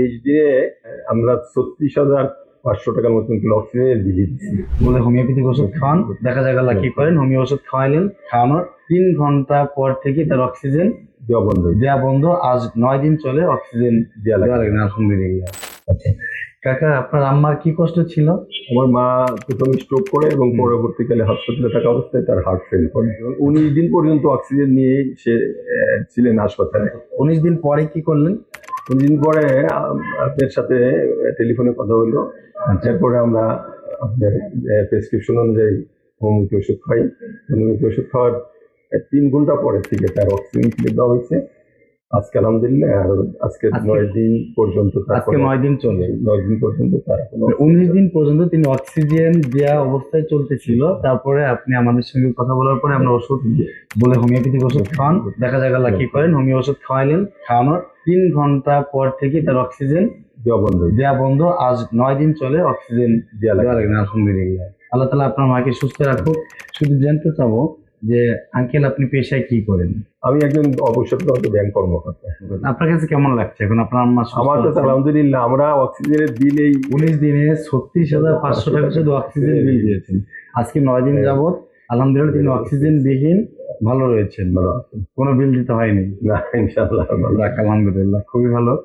এই দিনে আমরা ছত্রিশ হাজার পাঁচশো টাকার মতন অক্সিজেনের বিলি দিচ্ছি বলে হোমিওপ্যাথিক ওষুধ খাওয়ান দেখা যায় আল্লাহ কি করেন। হোমিও ওষুধ খাওয়াইলেন। খাওয়ানোর তিন ঘণ্টা পর থেকে তার অক্সিজেন দেওয়া বন্ধ দেওয়া বন্ধ। আজ নয় দিন চলে অক্সিজেন দেওয়া লাগে না। আলহামদুলিল্লাহ। আচ্ছা কাকা আপনার আম্মার কি কষ্ট ছিল? আমার মা প্রথমে স্ট্রোক করে এবং পরবর্তীকালে হাসপাতালে থাকা অবস্থায় তার হার্ট ফেল করে। উনিশ দিন পর্যন্ত অক্সিজেন নিয়েই সে ছিলেন হাসপাতালে। উনিশ দিন পরে কি করলেন? দিন পরে আপনার সাথে টেলিফোনে কথা হলো। এরপরে আমরা আপনার প্রেসক্রিপশন অনুযায়ী হোমিওপ্যাথি ওষুধ খাই। হোমিওপ্যাথি ওষুধ খাওয়ার তিন ঘণ্টা পরে থেকে তার অক্সিজেন দেওয়া হয়েছে। আজকে আলহামদুলিল্লাহ আর আজকে নয় দিন পর্যন্ত আজকে নয় দিন চলে। নয় দিন পর্যন্ত তার উনিশ দিন পর্যন্ত তিনি অক্সিজেন দেওয়া অবস্থায় চলতেছিল। তারপরে আপনি আমাদের সঙ্গে কথা বলার পরে আমরা ওষুধ বলে হোমিওপ্যাথিক ওষুধ খাওয়ান দেখা যায় কি করেন। হোমিও ওষুধ খাওয়াইলেন খাওয়ানোর তিন ঘণ্টা পর থেকে তার অক্সিজেন দেওয়া বন্ধ দেওয়া বন্ধ। আজ নয় দিন চলে অক্সিজেন দেওয়া লাগে না আলহামদুলিল্লাহ। আল্লাহ তালা আপনার মাকে সুস্থ রাখুক। শুধু জানতে চাবো যে আঙ্কেল আপনি পেশায় কি করেন? আমি একজন অবসরপ্রাপ্ত ব্যাংক কর্মকর্তা। আপনার কাছে কেমন লাগছে? এখন আপনার আম্মা আমার কাছে আলহামদুলিল্লাহ আমরা অক্সিজেনের বিল এই উনিশ দিনে ছত্রিশ হাজার পাঁচশো টাকা শুধু অক্সিজেন বিল দিয়েছেন। আজকে নয় দিন যাবত আলহামদুলিল্লাহ তিনি অক্সিজেন বিহীন ভালো রয়েছেন। ভালো কোনো বিল দিতে হয়নি। না ইনশাআল্লাহ আলহামদুলিল্লাহ খুবই ভালো।